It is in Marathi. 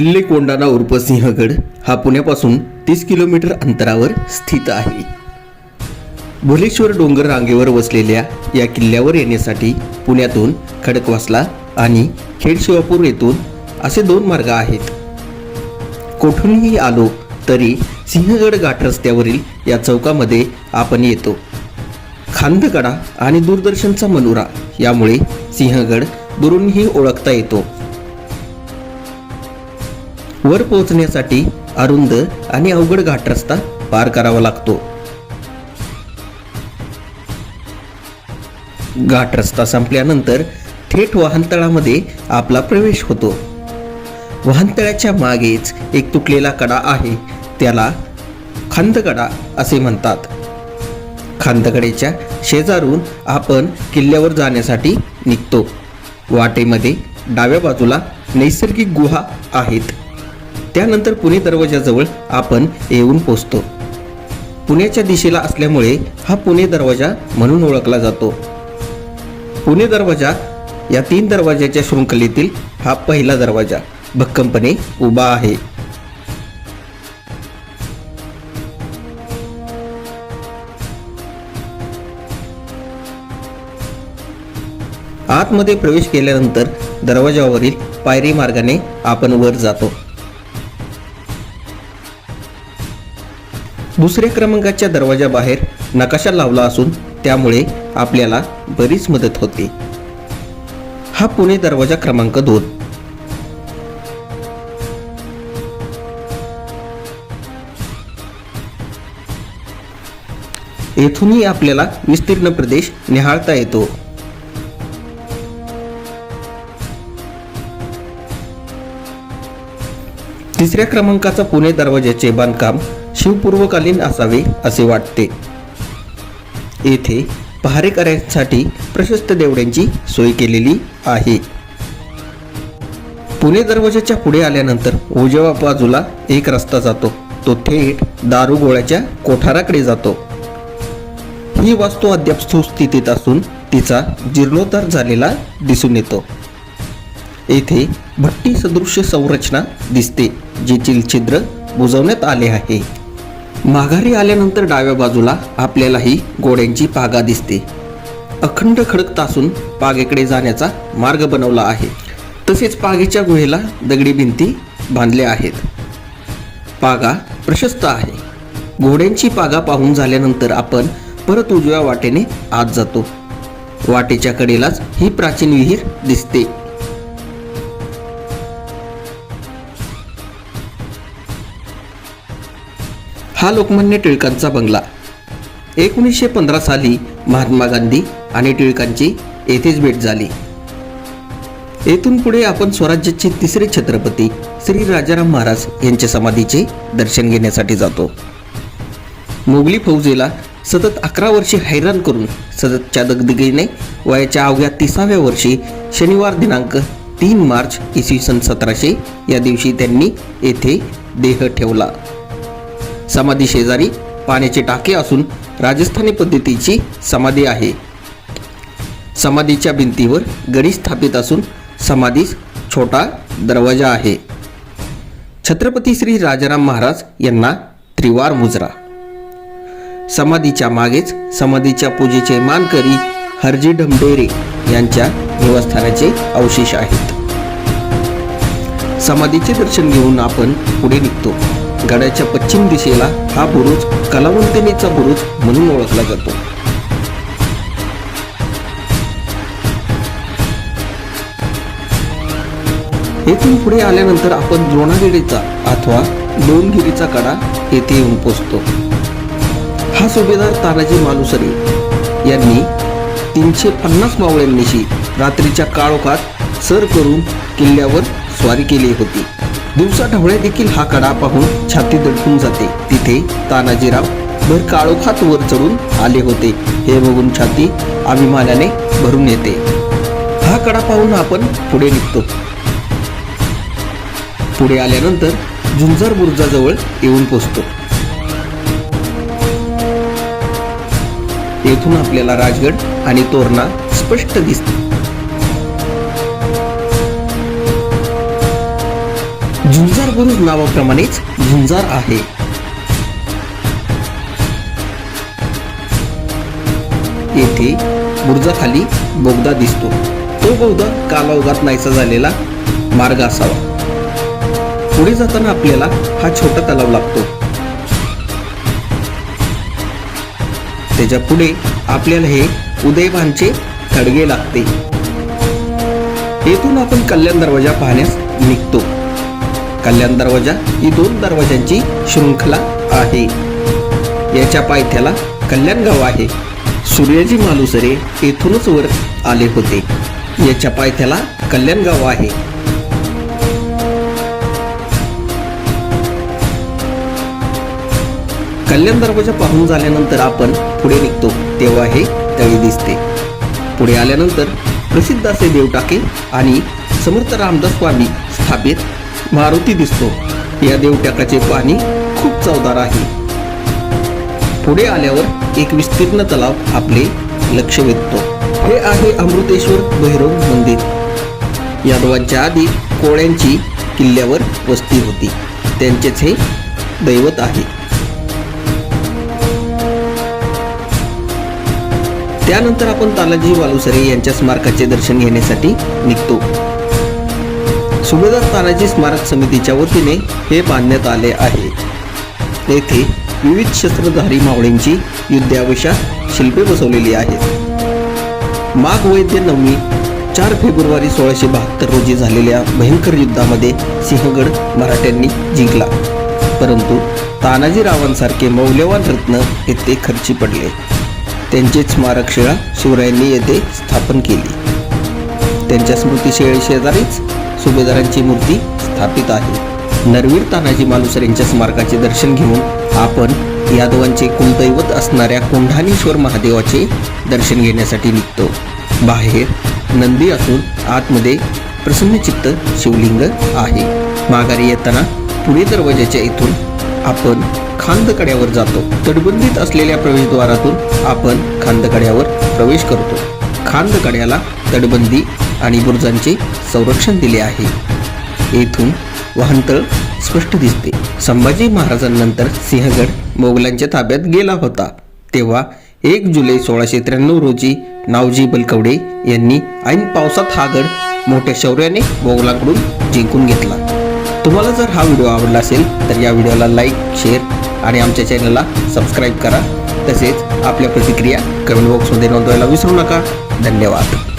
किल्ले कोंडाणा उर्फ सिंहगड हा पुण्यापासून तीस किलोमीटर अंतरावर स्थित आहे. भुलेश्वर डोंगर रांगेवर वसलेल्या या किल्ल्यावर येण्यासाठी पुण्यातून खडकवासला आणि खेडशिवापूर येथून असे दोन मार्ग आहेत. कोठूनही आलो तरी सिंहगड घाट रस्त्यावरील या चौकामध्ये आपण येतो. खांदकडा आणि दूरदर्शनचा मनोरा यामुळे सिंहगड दुरूनही ओळखता येतो. वर पोहोचण्यासाठी अरुंद आणि अवघड घाट रस्ता पार करावा लागतो. घाट रस्ता संपल्यानंतर थेट वाहनतळामध्ये आपला प्रवेश होतो. वाहनतळाच्या मागेच एक तुटलेला कडा आहे त्याला खांदकडा असे म्हणतात. खांदकडेच्या शेजारून आपण किल्ल्यावर जाण्यासाठी निघतो. वाटेमध्ये डाव्या बाजूला नैसर्गिक गुहा आहेत. त्यानंतर पुणे दरवाजाजवळ आपण येऊन पोचतो. पुण्याच्या दिशेला असल्यामुळे हा पुणे दरवाजा म्हणून ओळखला जातो. पुणे दरवाजा या तीन दरवाजाच्या शृंखलेतील हा पहिला दरवाजा भक्कमपणे उभा आहे. आतमध्ये प्रवेश केल्यानंतर दरवाजावरील पायरी मार्गाने आपण वर जातो. दुसऱ्या क्रमांकाच्या दरवाजाबाहेर नकाशा लावला असून त्यामुळे आपल्याला बरीच मदत होते. हा पुणे दरवाजा क्रमांक दोन. येथूनही आपल्याला विस्तीर्ण प्रदेश निहाळता येतो. तिसऱ्या क्रमांकाचा पुणे दरवाजाचे बांधकाम शिवपूर्वकालीन असावे असे वाटते. येथे पहारेकऱ्यांसाठी प्रशस्त देवड्यांची सोय केलेली आहे. पुणे दरवाजाच्या पुढे आल्यानंतर उजव्या बाजूला एक रस्ता जातो. तो थेट दारुगोळ्याच्या कोठाराकडे जातो. ही वास्तू अद्याप सुस्थितीत असून तिचा जीर्णोद्धार झालेला दिसून येतो. येथे भट्टी सदृश्य संरचना दिसते जी छिद्र बुजवण्यात आले आहे. माघारी आल्यानंतर डाव्या बाजूला आपल्यालाही घोड्यांची पागा दिसते. अखंड खडक तासून पागेकडे जाण्याचा मार्ग बनवला आहे. तसेच पागेच्या गुहेला दगडी भिंती बांधल्या आहेत. पागा प्रशस्त आहे. घोड्यांची पागा पाहून झाल्यानंतर आपण परत उजव्या वाटेने आत जातो. वाटेच्या कडेलाच ही प्राचीन विहीर दिसते. हा लोकमान्य टिळकांचा बंगला. एकोणीसशे पंधरा साली महात्मा गांधी आणि टिळकांची येथेच भेट झाली. येथून पुढे आपण स्वराज्याचे तिसरे छत्रपती श्री राजाराम महाराज यांच्या समाधीचे दर्शन घेण्यासाठी जातो. मोगली फौजेला सतत अकरा वर्षे हैराण करून सततच्या दगदगीने वयाच्या अवघ्या तिसाव्या वर्षी शनिवार दिनांक तीन मार्च इसवी सन सतराशे या दिवशी त्यांनी येथे देह ठेवला. समाधी शेजारी पाण्याचे टाके असून राजस्थानी पद्धतीची समाधी आहे. समाधीच्या भिंतीवर गडी स्थापित असून समाधीस छोटा दरवाजा आहे. छत्रपती श्री राजाराम महाराज यांना त्रिवार मुजरा. समाधीच्या मागेच समाधीच्या पूजेचे मानकरी हरजी ढमडेरे यांच्या निवासस्थानाचे अवशेष आहेत. समाधीचे दर्शन घेऊन आपण पुढे निघतो. गडाच्या पश्चिम दिशेला हा बुरुज कलावंतिनीचा बुरुज म्हणून ओळखला जातो. येथून पुढे आल्यानंतर आपण द्रोणागिरीचा अथवा दोनगिरीचा कडा येथे येऊन पोचतो. हा सुभेदार तानाजी मालुसरे यांनी तीनशे पन्नास मावळ्यांनीशी रात्रीच्या काळोखात सर करून किल्ल्यावर स्वारी केली होती. दिवसा ढवळे देखील हा कडा पाहून छाती दडपून जाते. तिथे तानाजीराव भर काळोखात वर चढून आले होते. हे बघून छाती अभिमानाने भरून येते. हा कडा पाहून आपण पुढे निघतो. पुढे आल्यानंतर झुंजार बुरुजाजवळ येऊन पोचतो. येथून आपल्याला राजगड आणि तोरणा स्पष्ट दिसते. झुंजार बुरुज नावाप्रमाणेच झुंजार आहे. येथे बुरुजाखाली बोगदा दिसतो. तो बोगदा कालावगात नाहीसा झालेला मार्ग असावा. पुढे जाताना आपल्याला हा छोटा तलाव लागतो. त्याच्या पुढे आपल्याला हे उदयभानचे खडगे लागते. येथून आपण कल्याण दरवाजा पाहण्यास निघतो. कल्याण दरवाजा ही दोन दरवाजांची शृंखला आहे. याच्या पायथ्याला कल्याण गाव आहे. सूर्याजी मालुसरे येथूनच वर आले होते. याच्या पायथ्याला कल्याण गाव आहे. कल्याण दरवाजा पाहून झाल्यानंतर आपण पुढे निघतो. तेव्हा हे तळी दिसते. पुढे आल्यानंतर प्रसिद्ध असे देवटाके आणि समर्थ रामदास स्वामी स्थापित मारुती दिसतो. या देवटाकाचे पाणी खूप चवदार आहे. पुढे आल्यावर एक विस्तीर्ण तलाव आपले लक्ष वेधतो. हे आहे अमृतेश्वर भैरव मंदिर. यादवांच्या आधी कोळ्यांची किल्ल्यावर वस्ती होती. त्यांचेच हे दैवत आहे. त्यानंतर आपण तानाजी वालुसरे यांच्या स्मारकाचे दर्शन घेण्यासाठी निघतो. सुभेदार तानाजी स्मारक समितीच्या वतीने हे बांधण्यात आले आहे. येथे विविध शस्त्रधारी मावळींची युद्धावशात शिल्पे बसवलेली आहेत. माघ वैद्य नवमी चार फेब्रुवारी सोळाशे बहात्तर रोजी झालेल्या भयंकर युद्धामध्ये सिंहगड मराठ्यांनी जिंकला. परंतु तानाजी रावांसारखे मौल्यवान रत्न येथे खर्ची पडले. त्यांचीच स्मारकशिळा शिवरायांनी येथे स्थापन केली. त्यांच्या स्मृतिशिळे शेजारीच सुभेदारांची मूर्ती स्थापित आहे. नरवीर तानाजी मालुसर यांच्या स्मारकाचे दर्शन घेऊन आपण यादवांचे कुलदैवत असणाऱ्या कोंढाणेश्वर महादेवाचे दर्शन घेण्यासाठी निघतो. बाहेर नंदी असून आतमध्ये प्रसन्नचित्त शिवलिंग आहे. माघारी येताना पुणे दरवाजाच्या इथून आपण खांदकड्यावर जातो. तटबंदीत असलेल्या प्रवेशद्वारातून आपण खांदकड्यावर प्रवेश करतो. खांदकड्याला तटबंदी आणि बुरुजांचे संरक्षण दिले आहे. येथून वाहनतळ स्पष्ट दिसते. संभाजी महाराजांनंतर सिंहगड मोगलांच्या ताब्यात गेला होता. तेव्हा एक जुलै सोळाशे त्र्याण्णव रोजी नावजी बलकवडे यांनी ऐन पावसात हा गड मोठ्या शौर्याने मोगलांकडून जिंकून घेतला. तुम्हाला जर हा व्हिडिओ आवडला असेल तर या व्हिडिओला लाईक शेअर आणि आमच्या चॅनलला सबस्क्राईब करा. तसेच आपल्या प्रतिक्रिया कमेंट बॉक्समध्ये नोंदवायला विसरू नका. धन्यवाद.